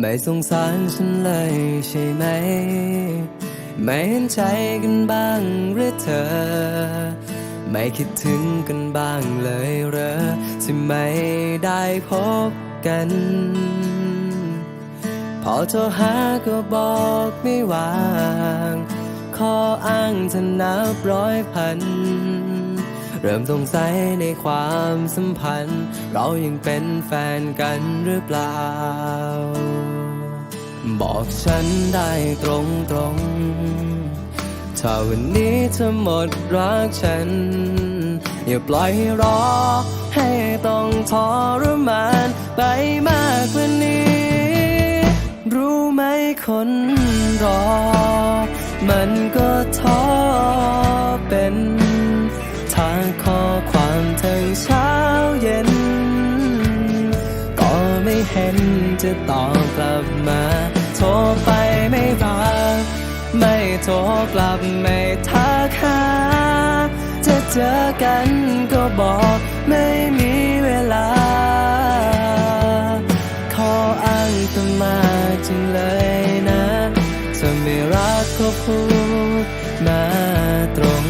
ไม่สงสารฉันเลยใช่ไหม ไม่เห็นใจกันบ้างหรือเธอ ไม่คิดถึงกันบ้างเลยเหรอที่ไม่ได้พบกัน พอโทรหาก็บอกไม่วางขออ้างเธอนับร้อยพัน เริ่มสงสัยในความสัมพันธ์ เรายังเป็นแฟนกันหรือเปล่า บอกฉันได้ตรงตรงถ้าวันนี้เธอหมดรักฉัน อย่าปล่อยให้รอ ให้ต้องทรมานไปมากกว่านี้ รู้ไหมคนรอ มันก็ท้อเป็นทางข้อความทั้งเช้าเย็น ก็ไม่เห็นจะตอบกลับมา โทรไปไม่รับไม่โทรกลับไม่ทักหาจะเจอกันก็บอกไม่มีเวลา ขออ้างเธอมาจังเลยนะเธอไม่รักก็พูดมาตรง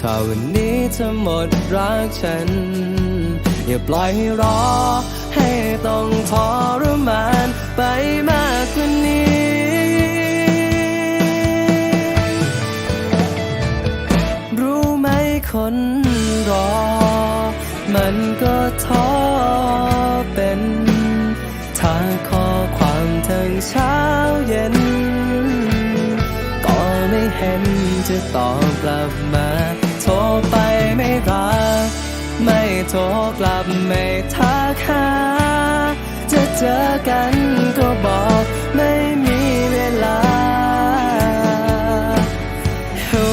ถ้าวันนี้เธอหมดรักฉัน อย่าปล่อยให้รอ ให้ต้องทรมานไปมากกว่านี้รู้ไหมคนรอ มันก็ท้อเป็นทางข้อความทั้งเช้าเย็น ก็ไม่เห็นจะตอบกลับมา โทรไปไม่รับ ไม่โทรกลับไม่ทักหาจะเจอกันก็บอกไม่มีเวลาโอ้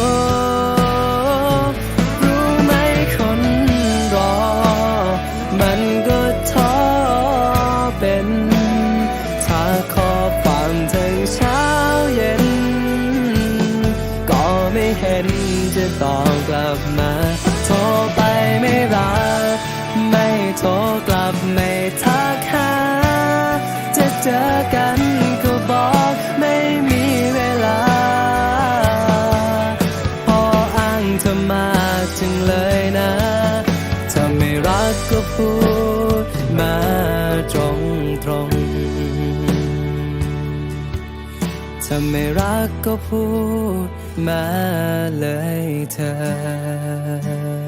รู้ไหมคนรอมันก็ท้อเป็นถ้าขอความทั้ง เช้าเย็นก็ไม่เห็นจะตอบกลับมา โทรไปไม่รับ ไม่โทรกลับไม่ ถ้าไม่รักก็พูดมาเลยเธอ